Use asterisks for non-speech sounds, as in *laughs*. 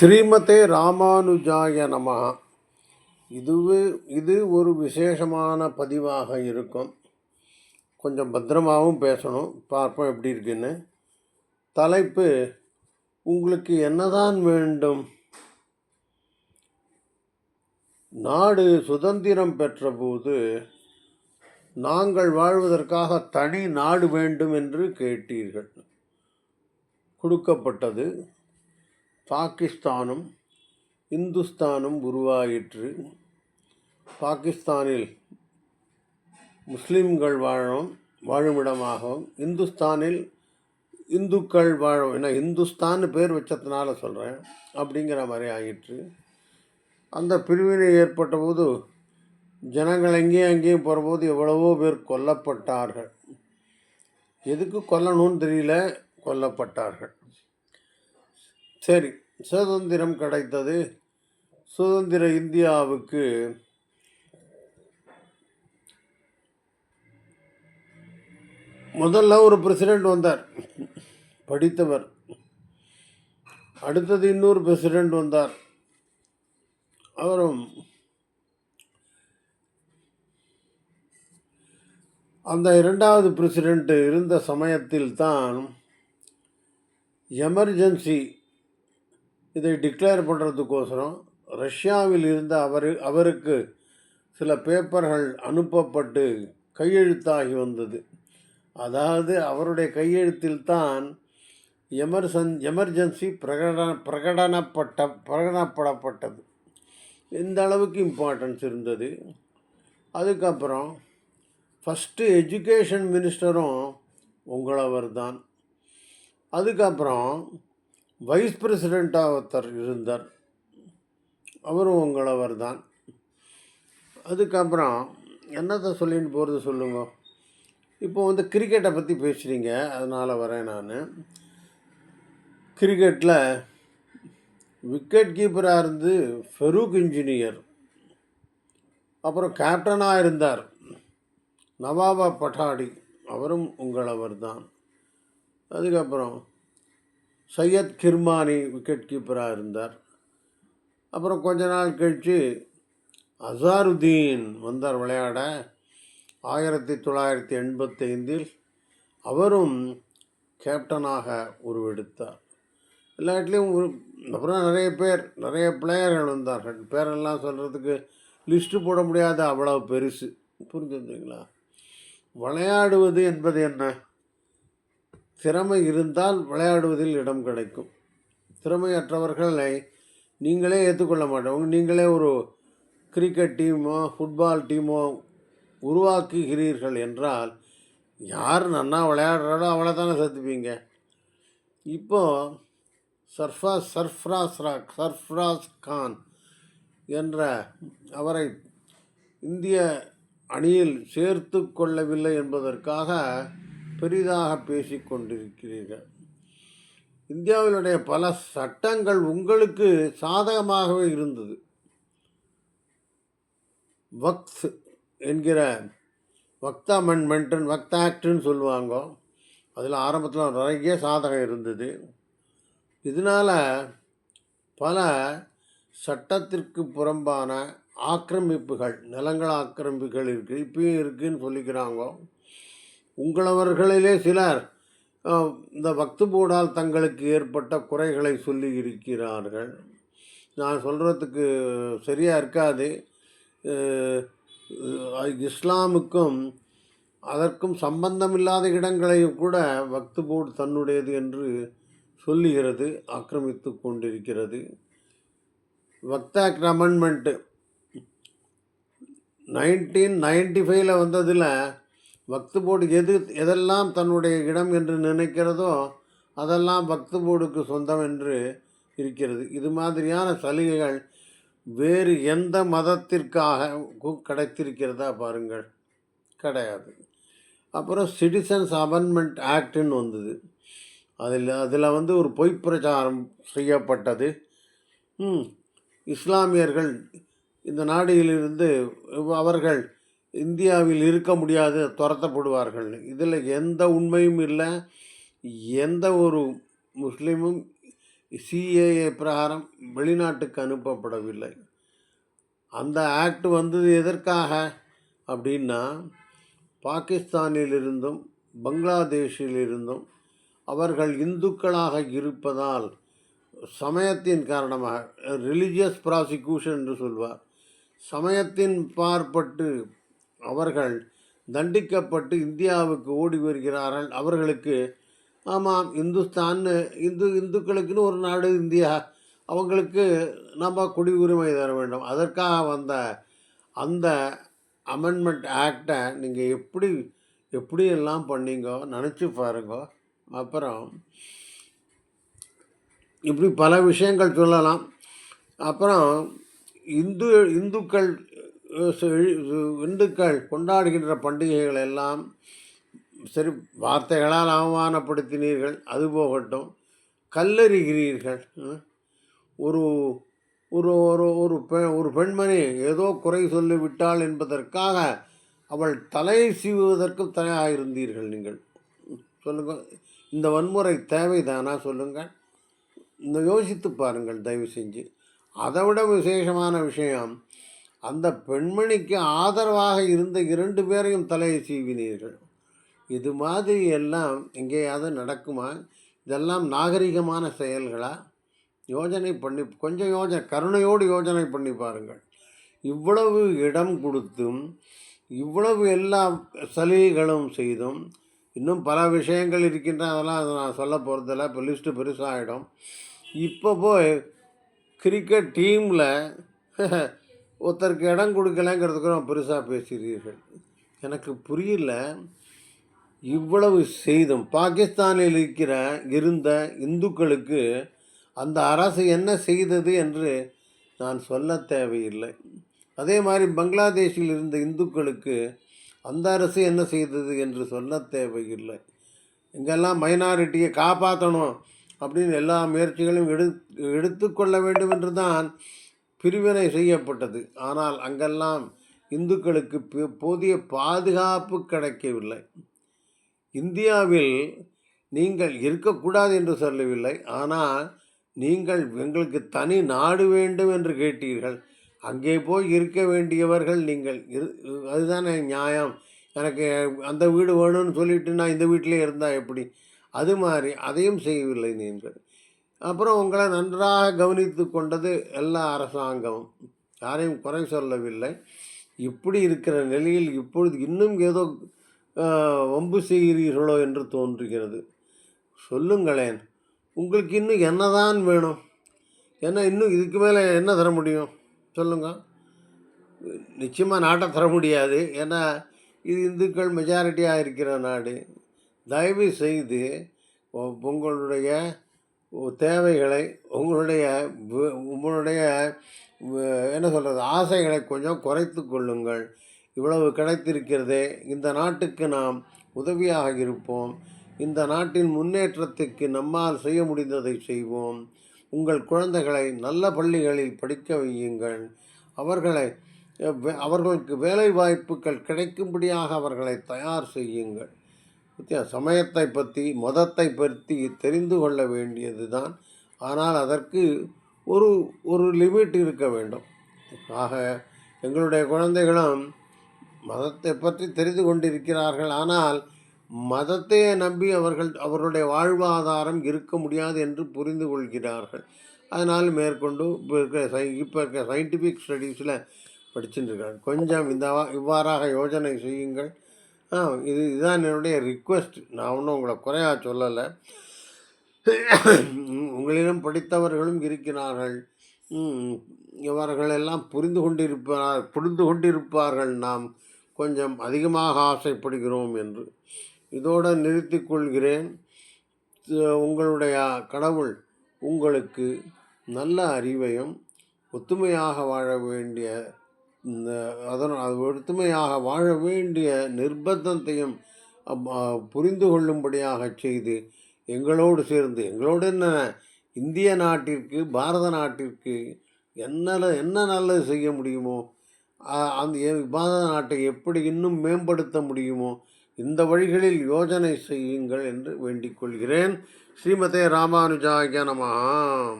ஸ்ரீமதே ராமானுஜாய நமஹ இதுவே இது ஒரு விசேஷமான பதிவாக இருக்கும். கொஞ்சம் பத்திரமாகவும் பேசணும். பார்ப்போம் எப்படி இருக்குன்னு. தலைப்பு உங்களுக்கு என்னதான் வேண்டும்? நாடு சுதந்திரம் பெற்றபோது நாங்கள் வாழ்வதற்காக தனி நாடு வேண்டும் என்று கேட்டீர்கள். கொடுக்கப்பட்டது. பாகிஸ்தானும் இந்துஸ்தானும் உருவாயிற்று. பாகிஸ்தானில் முஸ்லீம்கள் வாழும் வாழுமிடமாகவும் இந்துஸ்தானில் இந்துக்கள் வாழும் ஏன்னா இந்துஸ்தான்னு பேர் வச்சதுனால சொல்கிறேன் அப்படிங்கிற மாதிரி ஆயிற்று. அந்த பிரிவினை ஏற்பட்ட போது ஜனங்கள் எங்கேயும் அங்கேயும் போகிறபோது எவ்வளவோ பேர் கொல்லப்பட்டார்கள். எதுக்கு கொல்லணும்னு தெரியல கொல்லப்பட்டார்கள். சரி சுதந்திரம் கிடைத்தது. சுதந்திர இந்தியாவுக்கு முதல்ல ஒரு பிரசிடெண்ட் வந்தார். படித்தவர். அடுத்தது இன்னொரு பிரசிடெண்ட் வந்தார். அவரும் அந்த இரண்டாவது பிரசிடெண்ட் இருந்த சமயத்தில் தான் எமர்ஜென்சி இதை டிக்ளேர் பண்ணுறதுக்கோசரம் ரஷ்யாவில் இருந்த அவர் அவருக்கு சில பேப்பர்கள் அனுப்பப்பட்டு கையெழுத்தாகி வந்தது. அதாவது அவருடைய கையெழுத்தில் தான் எமர்சன் எமர்ஜென்சி பிரகடன பிரகடனப்பட்ட பிரகடனப்படப்பட்டது. இந்த அளவுக்கு இம்பார்ட்டன்ஸ் இருந்தது. அதுக்கப்புறம் ஃபஸ்ட்டு எஜுகேஷன் மினிஸ்டரும் உங்களவர் தான் அதுக்கப்புறம் வைஸ் பிரசிடெண்ட்டாக ஒருத்தர் இருந்தார். அவரும் உங்களவர் தான் அதுக்கப்புறம் என்னத்தை சொல்லின்னு போகிறது சொல்லுங்க. இப்போ வந்து கிரிக்கெட்டை பற்றி பேசுகிறீங்க அதனால் வரேன் நான். கிரிக்கெட்டில் விக்கெட் கீப்பராக இருந்து ஃபெரூக் இன்ஜினியர் அப்புறம் கேப்டனாக இருந்தார் நவாபா பட்டாடி அவரும் உங்களவர் தான் அதுக்கப்புறம் சையத் கிர்மானி விக்கெட் கீப்பராக இருந்தார். அப்புறம் கொஞ்ச நாள் கழித்து அசாருதீன் வந்தார் விளையாட. ஆயிரத்தி தொள்ளாயிரத்தி எண்பத்தைந்தில் அவரும் கேப்டனாக உருவெடுத்தார். எல்லாட்லேயும் ஒரு அப்புறம் நிறைய பேர் நிறைய பிளேயர்கள் வந்தார்கள். பேரெல்லாம் சொல்கிறதுக்கு லிஸ்ட்டு போட முடியாத அவ்வளோ பெருசு. புரிஞ்சுருந்தீங்களா விளையாடுவது என்பது என்ன? திறமை இருந்தால் விளையாடுவதில் இடம் கிடைக்கும். திறமையற்றவர்களை நீங்களே ஏற்றுக்கொள்ள மாட்டோம். நீங்களே ஒரு கிரிக்கெட் டீமோ ஃபுட்பால் டீமோ உருவாக்குகிறீர்கள் என்றால் யார் நன்னா விளையாடுறாரோ அவளை தானே சேர்த்துப்பீங்க இப்போது சர்ஃபாஸ் சர்ஃப்ராஸ் ராக் சர்ஃப்ராஸ் கான் என்ற அவரை இந்திய அணியில் சேர்த்து கொள்ளவில்லை என்பதற்காக பெரிதாக பேசிக் கொண்டிருக்கிறீர்கள் இந்தியாவினுடைய பல சட்டங்கள் உங்களுக்கு சாதகமாகவே இருந்தது. வக்ஸ் என்கிற வக்தா அமெண்ட்மெண்ட்டுன்னு வக்தா ஆக்டுன்னு சொல்லுவாங்க அதில் ஆரம்பத்தில் நிறைய சாதகம் இருந்தது. இதனால் பல சட்டத்திற்கு புறம்பான ஆக்கிரமிப்புகள் நிலங்கள் ஆக்கிரமிப்புகள் இருக்குது இப்பயும் இருக்குதுன்னு சொல்லிக்கிறாங்க உங்களவர்களிலே சிலர் இந்த வக்து போர்டால் தங்களுக்கு ஏற்பட்ட குறைகளை சொல்லி இருக்கிறார்கள். நான் சொல்கிறதுக்கு சரியாக இருக்காது. இஸ்லாமுக்கும் அதற்கும் சம்பந்தமில்லாத இடங்களையும் கூட வக்து போர்டு தன்னுடையது என்று சொல்லுகிறது ஆக்கிரமித்து கொண்டிருக்கிறது. வக்த் அமெண்ட்மெண்ட்டு நைன்டீன் நைன்டி ஃபைவ்ல வந்ததில் வக்து போர்டு எது எதெல்லாம் தன்னுடைய இடம் என்று நினைக்கிறதோ அதெல்லாம் வக்து போர்டுக்கு சொந்தம் என்று இருக்கிறது. இது மாதிரியான சலுகைகள் வேறு எந்த மதத்திற்காக கு- கிடைத்திருக்கிறதா பாருங்கள். கிடையாது. அப்புறம் சிட்டிசன்ஸ் அமெண்ட்மெண்ட் ஆக்டுன்னு வந்தது. அதில் அதில் வந்து ஒரு பொய் பிரச்சாரம் செய்யப்பட்டது. இஸ்லாமியர்கள் இந்த நாடுகளிலிருந்து அவர்கள் இந்தியாவில் இருக்க முடியாது துரத்தப்படுவார்கள். இதில் எந்த உண்மையும் இல்லை. எந்த ஒரு முஸ்லீமும் சிஏஏ பிரகாரம் வெளிநாட்டுக்கு அனுப்பப்படவில்லை. அந்த ஆக்ட் வந்தது எதற்காக? அப்படின்னா பாகிஸ்தானிலிருந்தும் பங்களாதேஷிலிருந்தும் அவர்கள் இந்துக்களாக இருப்பதால் சமயத்தின் காரணமாக ரிலிஜியஸ் ப்ராசிக்யூஷன் என்று சொல்வார். சமயத்தின் பார்ப்பட்டு அவர்கள் தண்டிக்கப்பட்டு இந்தியாவுக்கு ஓடி வருகிறார்கள். அவர்களுக்கு ஆமாம் இந்துஸ்தான்னு இந்து இந்துக்களுக்குன்னு ஒரு நாடு இந்தியா. அவங்களுக்கு நம்ம குடியுரிமை தர வேண்டும். அதற்காக வந்த அந்த அமெண்ட்மெண்ட் ஆக்டை நீங்கள் எப்படி எப்படியெல்லாம் பண்ணீங்கோ நினச்சி பாருங்க. அப்புறம் இப்படி பல விஷயங்கள் சொல்லலாம். அப்புறம் இந்து இந்துக்கள் இந்துக்கள் கொண்டாடுகின்ற பண்டிகைகள் எல்லாம் சரி வார்த்தைகளால் அவமானப்படுத்தினீர்கள். அது போகட்டும். கல்லறிகிறீர்கள். ஒரு ஒரு ஒரு ஒரு பெ ஒரு பெண்மணி ஏதோ குறை சொல்லிவிட்டாள் என்பதற்காக அவள் தலையை சீவுவதற்கு தயாராக இருந்தீர்கள் நீங்கள். சொல்லுங்கள் இந்த வன்முறை தேவைதானா? சொல்லுங்கள் இந்த யோசித்து பாருங்கள். தயவு செஞ்சு. அதை விட விசேஷமான விஷயம் அந்த பெண்மணிக்கு ஆதரவாக இருந்த இரண்டு பேரையும் தலையை சீவினீர்கள். இது மாதிரி எல்லாம் எங்கேயாவது நடக்குமா? இதெல்லாம் நாகரிகமான செயல்களா? யோஜனை பண்ணி கொஞ்சம் யோஜனை கருணையோடு யோஜனை பண்ணி பாருங்கள். இவ்வளவு இடம் கொடுத்தும் இவ்வளவு எல்லா சலுகைகளும் செய்தும் இன்னும் பல விஷயங்கள் இருக்கின்ற அதெல்லாம் அதை நான் சொல்ல போகிறதில்ல இப்போ லிஸ்ட்டு பெருசாகிடும் இப்போ போய் கிரிக்கெட் டீமில் *laughs* ஒருத்தருக்கு இடம் கொடுக்கலங்கிறதுக்கு பெருசாக பேசுகிறீர்கள் எனக்கு புரியல. இவ்வளவு செய்தும் பாகிஸ்தானில் இருக்கிற இருந்த இந்துக்களுக்கு அந்த அரசு என்ன செய்தது என்று நான் சொல்ல தேவையில்லை. அதே மாதிரி பங்களாதேஷில் இருந்த இந்துக்களுக்கு அந்த அரசு என்ன செய்தது என்று சொல்ல தேவையில்லை. இங்கெல்லாம் மைனாரிட்டியை காப்பாற்றணும் அப்படின்னு எல்லா முயற்சிகளையும் எடு எடுத்துக்கொள்ள வேண்டும் என்று தான் பிரிவினை செய்யப்பட்டது. ஆனால் அங்கெல்லாம் இந்துக்களுக்கு போதிய பாதுகாப்பு கிடைக்கவில்லை. இந்தியாவில் நீங்கள் இருக்கக்கூடாது என்று சொல்லவில்லை. ஆனால் நீங்கள் எங்களுக்கு தனி நாடு வேண்டும் என்று கேட்டீர்கள். அங்கே போய் இருக்க வேண்டியவர்கள் நீங்கள் இரு அதுதானே நியாயம். எனக்கு அந்த வீடு வேணும்னு சொல்லிட்டு நான் இந்த வீட்டிலே இருந்தால் எப்படி? அது மாதிரி அதையும் செய்யவில்லை நீங்கள். அப்புறம் உங்களை நன்றாக கவனித்து கொண்டது எல்லா அரசாங்கமும். யாரையும் குறை சொல்லவில்லை. இப்படி இருக்கிற நிலையில் இப்பொழுது இன்னும் ஏதோ வம்பு செய்கிறீர்களோ என்று தோன்றுகிறது. சொல்லுங்களேன் உங்களுக்கு இன்னும் என்னதான் வேணும்? என்ன இன்னும் இதுக்கு மேலே என்ன தர முடியும்? சொல்லுங்க. நிச்சயமாக நாட்டை தர முடியாது. ஏன்னா இது இந்துக்கள் மெஜாரிட்டியாக இருக்கிற நாடு. தயவு செய்து உங்களுடைய தேவைகளை உங்களுடைய உங்களுடைய என்ன சொல்கிறது ஆசைகளை கொஞ்சம் குறைத்து கொள்ளுங்கள். இவ்வளவு கிடைத்திருக்கிறதே. இந்த நாட்டுக்கு நாம் உதவியாக இருப்போம். இந்த நாட்டின் முன்னேற்றத்துக்கு நம்மால் செய்ய முடிந்ததை செய்வோம். உங்கள் குழந்தைகளை நல்ல பள்ளிகளில் படிக்க வையுங்கள். அவர்களை அவர்களுக்கு வேலை வாய்ப்புகள் கிடைக்கும்படியாக அவர்களை தயார் செய்யுங்கள். சமயத்தை பற்றி மதத்தை பற்றி தெரிந்து கொள்ள வேண்டியது தான் ஆனால் அதற்கு ஒரு ஒரு லிமிட் இருக்க வேண்டும். ஆக எங்களுடைய குழந்தைகளும் மதத்தை பற்றி தெரிந்து கொண்டிருக்கிறார்கள். ஆனால் மதத்தையே நம்பி அவர்கள் அவர்களுடைய வாழ்வாதாரம் இருக்க முடியாது என்று புரிந்து கொள்கிறார்கள். அதனால் மேற்கொண்டு இப்போ இருக்கிற சை இப்போ இருக்கிற சயின்டிஃபிக் ஸ்டடீஸில் படிச்சுட்டுருக்காங்க கொஞ்சம் இந்த இவ்வாறாக யோசனை செய்யுங்கள். ஆ இது இதுதான் என்னுடைய ரிக்வெஸ்ட் நான் ஒன்றும் உங்களை குறையா சொல்லலை. உங்களிடம் படித்தவர்களும் இருக்கிறார்கள். இவர்களெல்லாம் எல்லாம் புரிந்து கொண்டிருப்பார் புரிந்து கொண்டிருப்பார்கள். நாம் கொஞ்சம் அதிகமாக ஆசைப்படுகிறோம் என்று. இதோடு நிறுத்தி கொள்கிறேன். உங்களுடைய கடவுள் உங்களுக்கு நல்ல அறிவையும் ஒத்துமையாக வாழ வேண்டிய இந்த அதன் அது ஒற்றுமையாக வாழ வேண்டிய நிர்பந்தத்தையும் புரிந்து கொள்ளும்படியாக செய்து எங்களோடு சேர்ந்து எங்களோடு என்ன? இந்திய நாட்டிற்கு பாரத நாட்டிற்கு என்ன என்ன நல்லது செய்ய முடியுமோ அந்த பாரத நாட்டை எப்படி இன்னும் மேம்படுத்த முடியுமோ இந்த வழிகளில் யோஜனை செய்யுங்கள் என்று வேண்டிக் கொள்கிறேன். ஸ்ரீமதே ராமானுஜாய நமஹா